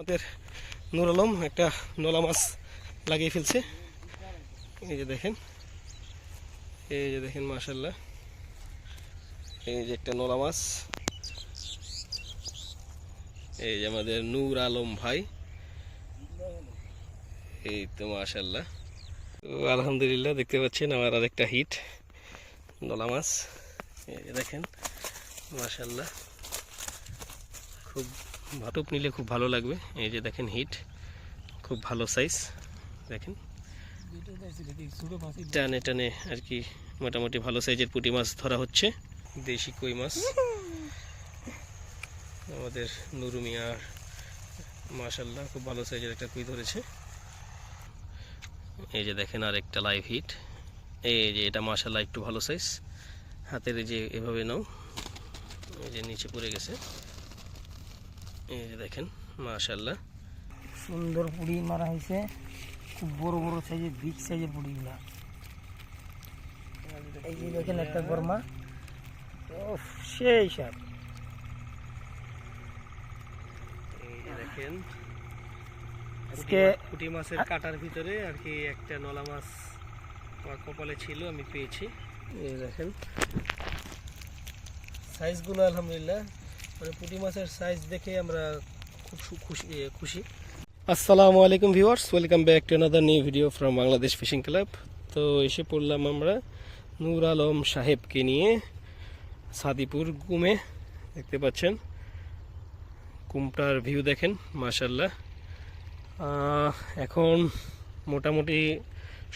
আমাদের নুর আলম একটা নোলা মাছ লাগিয়ে ফেলছে। এই যে দেখেন, এই যে দেখেন মাশাল্লাহ এই যে একটা নোলা মাছ। এই যে আমাদের নূর আলম ভাই। এই তো মাশাল্লাহ তো আলহামদুলিল্লাহ, দেখতে পাচ্ছেন আমার আরেকটা হিট নোলা মাছ। এই যে দেখেন মাশাল্লাহ খুব ভাটুপ নিলে খুব ভালো লাগবে। এই যে দেখেন হিট, খুব ভালো সাইজ দেখেন। টানে টানে আর কি মোটামুটি ভালো সাইজের পুঁটি মাছ ধরা হচ্ছে, দেশি কই মাছ। আমাদের নুরু মিয়ার মাশাল্লাহ খুব ভালো সাইজের একটা কুই ধরেছে। এই যে দেখেন আর একটা লাইভ হিট এই যে এটা মাশাল্লাহ একটু ভালো সাইজ হাতের যে এভাবে নাও, এই যে নিচে পড়ে গেছে। এই যে দেখেন মাশাল্লাহ সুন্দর পুড়ি মারা হয়েছে। খুব বড় বড় সাইজের বিগ সাইজের পুড়িগুলা এই যে দেখেন একটা গরমা সেই সাপ। দেখেন আজকে পুঁটি মাছের কাটার ভিতরে আর কি একটা নলা মাছ আমার কপালে ছিল আমি পেয়েছি। এই দেখেন সাইজগুলো আলহামদুলিল্লাহ মানে পুঁটি মাছের সাইজ দেখে আমরা খুব খুশি খুশি। আসসালামু আলাইকুম viewers welcome back to another new video from Bangladesh fishing club তো এসে পড়লাম আমরা নূর আলম সাহেবকে নিয়ে সাদিপুর গুমে। দেখতে পাচ্ছেন কুমটার ভিউ দেখেন মাশাল্লাহ আহ, এখন মোটামুটি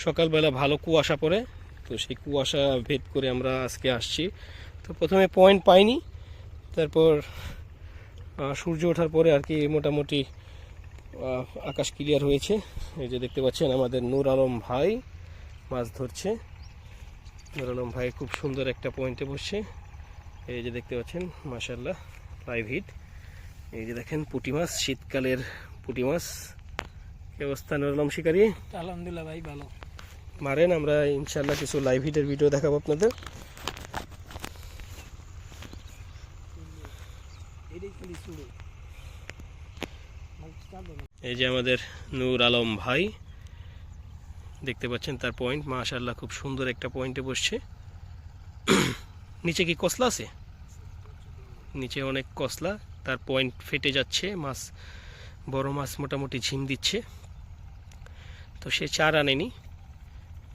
সকালবেলা ভালো কুয়াশা পড়ে তো সেই কুয়াশা ভেদ করে আমরা আজকে আসছি। তো প্রথমে পয়েন্ট পাইনি তারপর সূর্য ওঠার পরে আর কি মোটামুটি আকাশ ক্লিয়ার হয়েছে। এই যে দেখতে পাচ্ছেন আমাদের নূর আলম ভাই মাছ ধরছে। নূর আলম ভাই খুব সুন্দর একটা পয়েন্টে বসছে। এই যে দেখতে পাচ্ছেন মাশাল্লাহ লাইভ হিট এই যে দেখেন পুঁটি মাছ শীতকালের পুঁটি মাছ। কি অবস্থা নূর আলম শিকারি? আলহামদুলিল্লাহ ভাই ভালো। মারেন আমরা ইনশাল্লাহ কিছু লাইভ হিটের ভিডিও দেখাবো আপনাদের। এই যে আমাদের নূর আলম ভাই, দেখতে পাচ্ছেন তার পয়েন্ট মাশাল্লাহ খুব সুন্দর একটা পয়েন্টে বসছে। নিচে কি কসলা আছে? নিচে অনেক কসলা, তার পয়েন্ট ফেটে যাচ্ছে, মাছ, বড় মাছ মোটামুটি ঝিম দিচ্ছে। তো সে চার আনেনি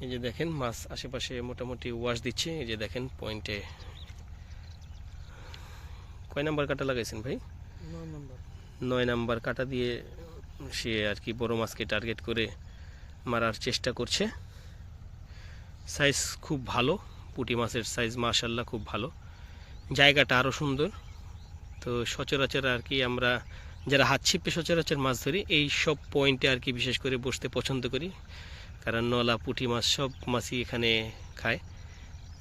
এই যে দেখেন, মাছ আশেপাশে মোটামুটি ওয়াশ দিচ্ছে। এই যে দেখেন পয়েন্টে কয় নাম্বার কাটা লাগাইছেন ভাই? নয় নম্বর। কাটা দিয়ে সে আর কি বড় মাছকে টার্গেট করে মারার চেষ্টা করছে। সাইজ খুব ভালো, পুঁটি মাছের সাইজ মাশাল্লাহ খুব ভালো। জায়গাটা আরও সুন্দর। তো সচরাচর আর কি আমরা যারা হাত ছিপে সচরাচর মাছ ধরি, এই সব পয়েন্টে আর কি বিশেষ করে বসতে পছন্দ করি। কারণ নলা, পুঁটি মাছ সব মাছই এখানে খায়।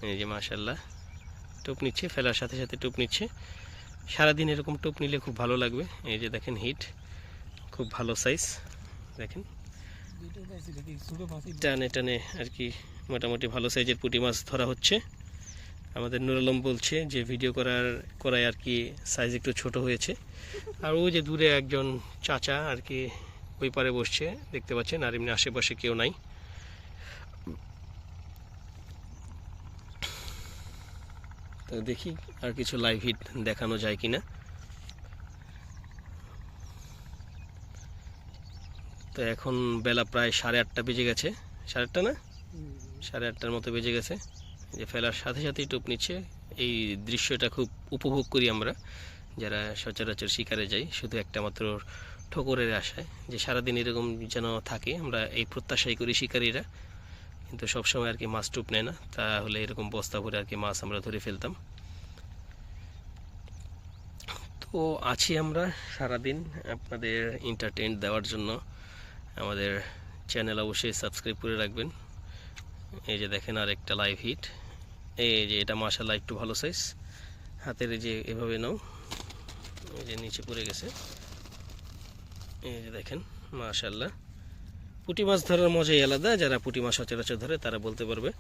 এই যে মাশাল্লাহ টোপ নিচ্ছে, ফেলার সাথে সাথে টোপ নিচ্ছে। সারাদিন এরকম টোপ নিলে খুব ভালো লাগবে। এই যে দেখেন হিট, খুব ভালো সাইজ দেখেন। টানে টানে আর কি মোটামুটি ভালো সাইজের পুঁটি মাছ ধরা হচ্ছে। আমাদের নুর আলম বলছে যে ভিডিও করার করায় আর কি সাইজ একটু ছোট হয়েছে। আর ওই যে দূরে একজন চাচা আর কি ওই পারে বসছে, দেখতে পাচ্ছেন, আর এমনি আশেপাশে কেউ নাই। দেখি আর কিছু লাইভ হিট দেখানো যায় কিনা। তো এখন বেলা প্রায় সাড়ে আটটা বেজে গেছে। সাড়ে আটটা না? সাড়ে আটটার মতো বেজে গেছে। যে ফেলার সাথে সাথেই টোপ নিচ্ছে। এই দৃশ্যটা খুব উপভোগ করি আমরা। যারা সচরাচর শিকারে যাই, শুধু একটা মাত্র ঠোকরের আশায় যে সারাদিন এরকম যেন থাকে, আমরা এই প্রত্যাশাই করি শিকারীরা। কিন্তু সবসময় আর কি মাছ টুপ নেয় না। তাহলে এরকম বস্তা ভরে আর কি মাছ আমরা ধরে ফেলতাম। তো আছি আমরা সারাদিন আপনাদের এন্টারটেইন দেওয়ার জন্য। আমাদের চ্যানেল অবশ্যই সাবস্ক্রাইব করে রাখবেন। এই যে দেখেন আর একটা লাইভ হিট এই যে এটা মাশাল্লাহ একটু ভালো সাইজ হাতের এই যে এভাবে নাও। এই যে নিচে পড়ে গেছে। এই যে দেখেন মাশাল্লাহ পুঁটি মাছ ধরার মজাই আলাদা। যারা পুঁটি মাছ সচরাচর ধরে, তারা বলতে পারবে।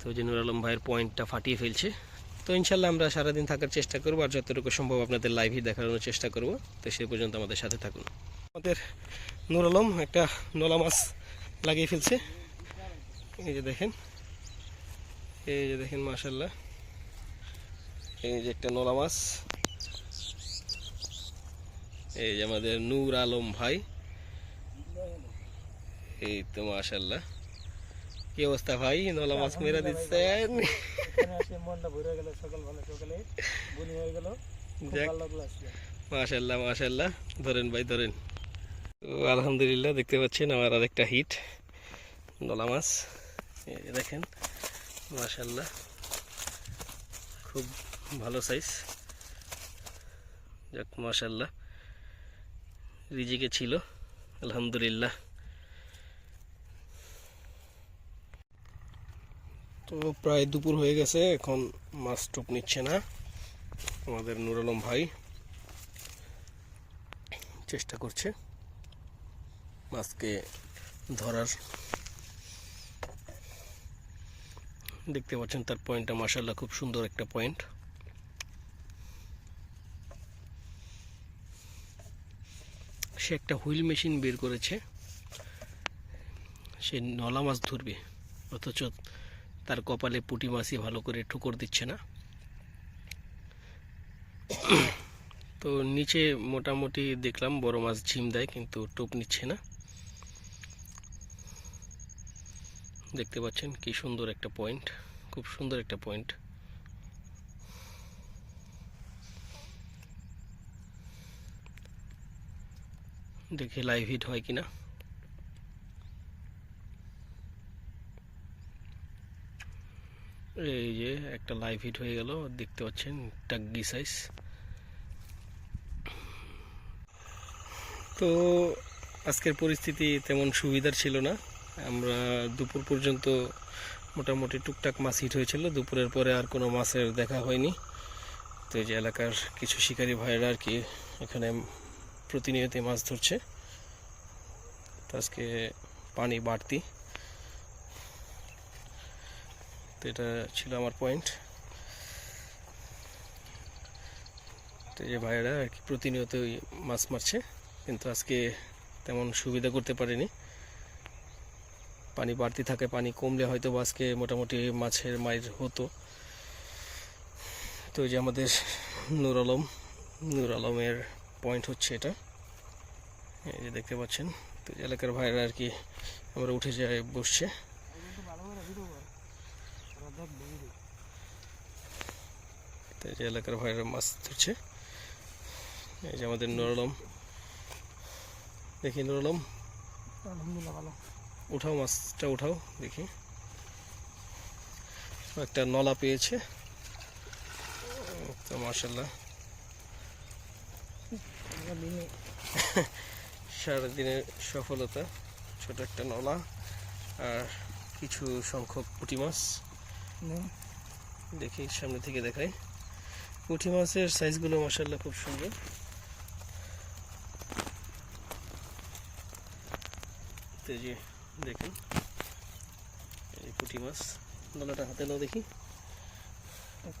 তো যে নুর আলম ভাইয়ের পয়েন্টটা ফাটিয়ে ফেলছে। তো ইনশাল্লাহ আমরা সারাদিন থাকার চেষ্টা করব আর যতটুকু সম্ভব আপনাদের লাইভই দেখানোর চেষ্টা করব। তো সে পর্যন্ত আমাদের সাথে থাকুন। আমাদের নুর আলম একটা নোলা মাছ লাগিয়ে ফেলছে। এই যে দেখেন। এই যে দেখেন মাশাল্লাহ এই যে একটা নলা মাছ। এই যে আমাদের নূর আলম ভাই। এই তো মাশাল্লাহ কি অবস্থা ভাই? নলা মাছ মেরে দিচ্ছেন। মনটা ভরে গেল সকাল ভালো হয়ে গেল। মাশাল্লাহ মাশাল্লাহ ধরেন ভাই ধরেন। তো আলহামদুলিল্লাহ দেখতে পাচ্ছেন আমার আরেকটা হিট নলা মাছ। দেখেন মাশাল্লাহ খুব ভালো সাইজ যাক মাশাল্লাহ রিজিকে ছিল। আলহামদুলিল্লাহ। তো প্রায় দুপুর হয়ে গেছে, এখন মাছ টুপ নিচ্ছে না। আমাদের নুর আলম ভাই চেষ্টা করছে মাছকে ধরার। দেখতে পাচ্ছেন তার পয়েন্টটা মাসাল্লাহ খুব সুন্দর একটা পয়েন্ট। সে একটা হুইল মেশিন বের করেছে, সে নলা মাছ ধরবে, অথচ তার কপালে পুঁটি মাছই ভালো করে ঠুকর দিচ্ছে না। তো নিচে মোটামুটি দেখলাম বড় মাছ ঝিম দেয়, কিন্তু টোপ নিচ্ছে না। দেখতে পাচ্ছেন কি সুন্দর একটা পয়েন্ট, খুব সুন্দর একটা পয়েন্ট। দেখে লাইভ হিট হয় কিনা। এই যে একটা লাইভ হিট হয়ে গেল, দেখতে পাচ্ছেন টাগ্গি সাইজ তো আজকের পরিস্থিতি তেমন সুবিধার ছিল না। আমরা দুপুর পর্যন্ত মোটামুটি টুকটাক মাছ হিট হয়েছিল, দুপুরের পরে আর কোনো মাছের দেখা হয়নি। তো এই যে এলাকার কিছু শিকারী ভাইয়েরা আর কি এখানে প্রতিনিয়তই মাছ ধরছে। তো আজকে পানি বাড়তি। তো এটা ছিল আমার পয়েন্ট তো যে ভাইয়েরা আর কি প্রতিনিয়তই মাছ মারছে, কিন্তু আজকে তেমন সুবিধা করতে পারেনি। পানি বাড়তি থাকে, পানি কমলে হয়তো আজকে মোটামুটি মাছের মায়ের হতো। তো যে আমাদের নূর আলম, নূর আলমের পয়েন্ট হচ্ছে এটা। এই যে দেখতে পাচ্ছেন, তো এলাকার ভাইরা আর কি আমরা উঠে যাই বসছে ভালো করে ভিডিও কর ওরা দেখবে ভিডিও এই যে এলাকার ভাইরা মাছ ধরছে। এই যে আমাদের নূর আলম। দেখি নূর আলম। আলহামদুলিল্লাহ ভালো। উঠাও মাছটা উঠাও দেখি। একটা নলা পেয়েছে। তো মার্শাল্লাহ সারাদিনের সফলতা ছোট একটা নলা আর কিছু সংখ্যক পুঁটি মাছ। দেখি সামনে থেকে দেখাই। পুঁটি মাছের সাইজগুলো মাসাল্লাহ খুব সুন্দর। যে দেখুন এই পুঁটি মাছ নলাটা হাতে নাও দেখি।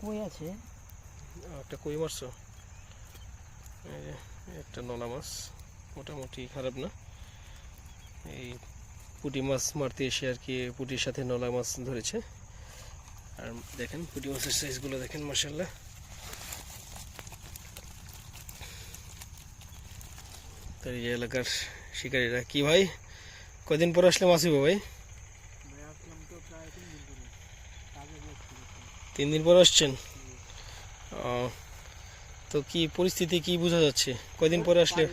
কই আছে? একটা কই মারছো একটা নলা মাছ মোটামুটি খারাপ না। এই পুঁটি মাছ মারতে এসে আর কি পুঁটির সাথে নলা মাছ ধরেছে। আর দেখেন পুঁটি মাছের সাইজগুলো দেখেন মার্শাল্লাহ তার এই এলাকার শিকারীরা কি ভাই? কদিন পর আসলে হইবো ভাই? তিন দিন পর আসছেন? ও, তো কি পরিস্থিতি কি বোঝা যাচ্ছে? কয়দিন পরে আসলে?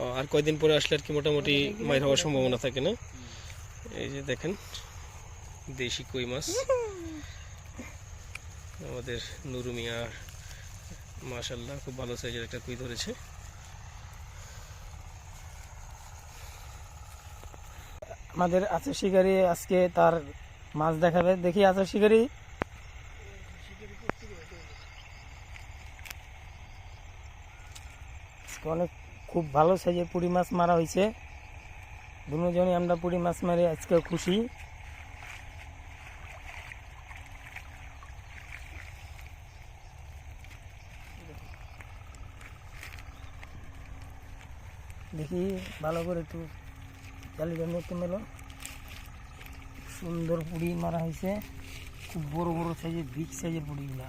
ও, আর কয়দিন পরে আসলে আর কি মোটামুটি মায়ের হওয়ার সম্ভাবনা থাকে না? এই যে দেখেন দেশি কই মাছ। আমাদের নুরু মিয়া মাশাল্লাহ খুব ভালো সাইজের একটা কই ধরেছে। আমাদের আছে শিকারি আজকে তার মাছ দেখাবে। দেখি আছে শিকারি। অনেক খুব ভালো সাইজের পুঁটি মাছ মারা হয়েছে। দুজনই আমরা পুঁটি মাছ মারি আজকে খুশি। দেখি ভালো করে একটু জালিটা নিতে মেলো সুন্দর পুড়ি মারা হয়েছে। খুব বড় বড় সাইজের বিগ সাইজের পুড়িগুলা।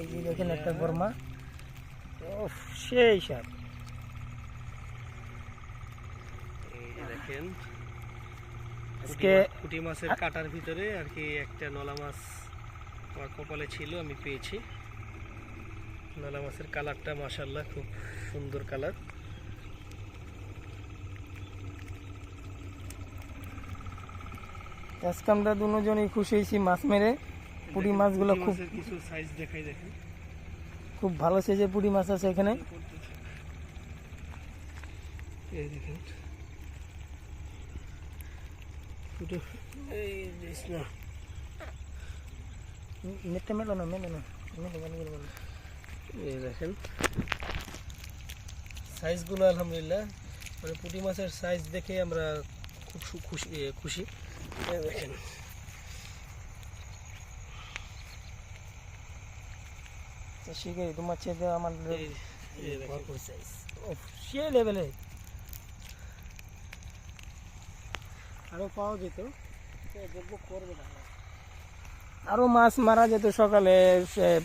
এই যে দেখেন একটা গরমা। সেই যে দেখেন আজকে পুঁটি মাছের কাটার ভিতরে আর কি একটা নলা মাছ আমার কপালে ছিল আমি পেয়েছি। নলা মাছের কালারটা মাশাল্লাহ খুব সুন্দর কালার। আজকে আমরা দুজনই খুশি হয়েছি মাছ মেরে। পুঁটি মাছগুলো খুব কিছু সাইজ দেখাই দেখেন। খুব ভালো সাইজের পুঁটি মাছ আছে এখানে। এই দেখেন। এই না। মেটে মেলো না মেলো না মেলো মেলো। এই দেখেন। সাইজগুলো আলহামদুলিল্লাহ। মানে পুঁটি মাছের সাইজ দেখে আমরা খুব খুশি খুশি। দেখেন। শিখে তোমার সে লেভেলে পাওয়া যেত। করবে না। আরও মাছ মারা যেত সকালে।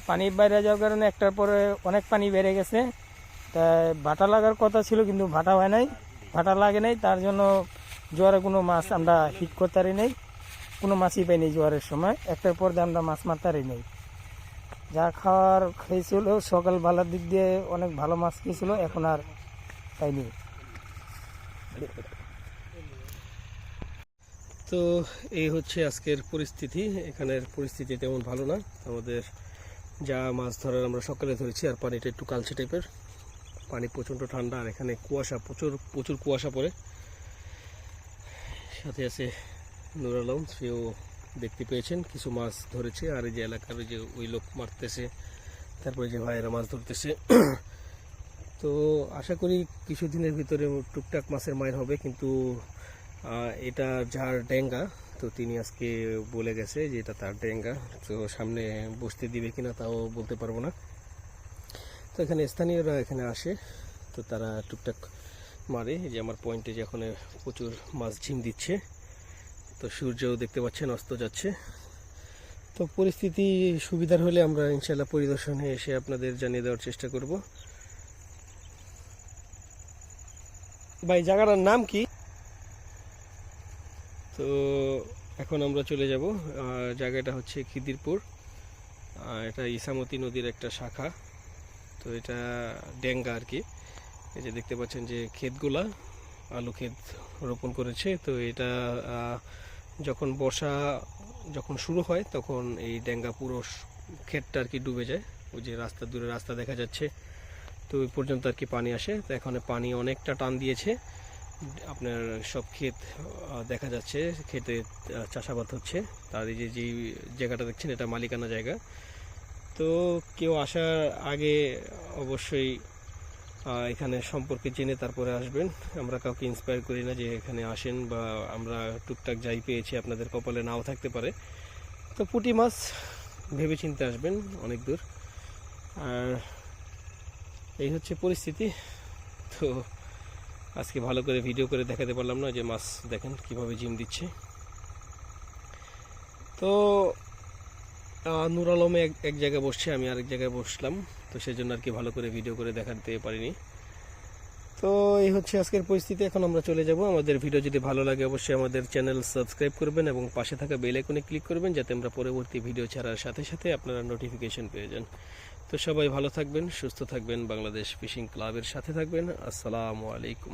পানি বাইরে যাওয়ার কারণে একটার পরে অনেক পানি বেড়ে গেছে। তাই ভাটা লাগার কথা ছিল, কিন্তু ভাটা হয় নাই। ভাটা লাগে নাই, তার জন্য জোয়ারে কোনো মাছ আমরা হিট করতে পারি নাই। কোনো মাছই পাইনি জোয়ারের সময়। একটার পর দিয়ে আমরা মাছ মারতে পারি নাই। যা খাওয়ার খেয়েছিল সকাল বেলার দিক দিয়ে অনেক ভালো মাছ খেয়েছিল, এখন আর পাইনি তো এই হচ্ছে আজকের পরিস্থিতি। এখানের পরিস্থিতি তেমন ভালো না। আমাদের যা মাছ ধরার আমরা সকালে ধরেছি, আর পানিটা একটু কালচে টাইপের। পানি প্রচণ্ড ঠান্ডা, আর এখানে কুয়াশা, প্রচুর প্রচুর কুয়াশা পড়ে। সাথে আছে নুর আলম, সেও দেখতে পেয়েছেন, কিছু মাছ ধরেছে, আর এই যে এলাকার যে ওই লোক মারতেছে, তারপরে যে ভাইয়েরা মাছ ধরতেছে। তো আশা করি কিছুদিনের ভিতরে টুকটাক মাছের মায়ের হবে, কিন্তু এটা যার ডেঙ্গা, তো তিনি আজকে বলে গেছে যে এটা তার ডেঙ্গা, তো সামনে বসতে দিবে কিনা তাও বলতে পারব না। তো এখানে স্থানীয়রা এখানে আসে, তো তারা টুকটাক মারে। যে আমার পয়েন্টে যে এখন প্রচুর মাছ ঝিম দিচ্ছে, তো সূর্যও দেখতে পাচ্ছেন, অস্ত যাচ্ছে। তো পরিস্থিতি সুবিধার হলে আমরা ইনশাল্লাহ পরিদর্শনে এসে আপনাদের জানিয়ে দেওয়ার চেষ্টা করব। ভাই, জায়গাটার নাম কি? তো এখন আমরা চলে যাব জায়গাটা হচ্ছে খিদিরপুর। এটা ইসামতি নদীর একটা শাখা। তো এটা ডেঙ্গা আর কি। এই যে দেখতে পাচ্ছেন যে ক্ষেতগুলা, আলু ক্ষেত রোপণ করেছে। তো এটা যখন বর্ষা যখন শুরু হয়, তখন এই ডেঙ্গা পুরো ক্ষেতটা আর কি ডুবে যায়। ওই যে রাস্তা দূরে রাস্তা দেখা যাচ্ছে। তো ওই পর্যন্ত আর কি পানি আসে। তো এখন পানি অনেকটা টান দিয়েছে। আপনার সব ক্ষেত দেখা যাচ্ছে। ক্ষেতে চাষাবাদ হচ্ছে। তার এই যে, যেই জায়গাটা দেখছেন, এটা মালিকানা জায়গা। তো কেউ আসার আগে অবশ্যই এখানে সম্পর্কে জেনে তারপরে আসবেন। আমরা কাউকে ইন্সপায়ার করি না যে এখানে আসেন বা আমরা টুকটাক যাই পেয়েছি, আপনাদের কপালে নাও থাকতে পারে। তো পুঁটি মাছ ভেবে চিন্তে আসবেন অনেক দূর। আর এই হচ্ছে পরিস্থিতি। তো আজকে ভালো করে ভিডিও করে দেখাতে পারলাম না যে মাছ দেখেন কীভাবে জিম দিচ্ছে। তো নূর আলমে এক এক জায়গায় বসছে, আমি আরেক জায়গায় বসলাম। তো সেই জন্য আর কি ভালো করে ভিডিও করে দেখাতে পারিনি। তো এই হচ্ছে আজকের পরিস্থিতি। এখন আমরা চলে যাব। আমাদের ভিডিও যদি ভালো লাগে, অবশ্যই আমাদের চ্যানেল সাবস্ক্রাইব করবেন এবং পাশে থাকা বেল আইকনে ক্লিক করবেন, যাতে আমরা পরবর্তী ভিডিও ছাড়ার সাথে সাথে আপনারা নোটিফিকেশন পেয়ে যান। তো সবাই ভালো থাকবেন, সুস্থ থাকবেন। বাংলাদেশ ফিশিং ক্লাবের সাথে থাকবেন। আসসালামু আলাইকুম।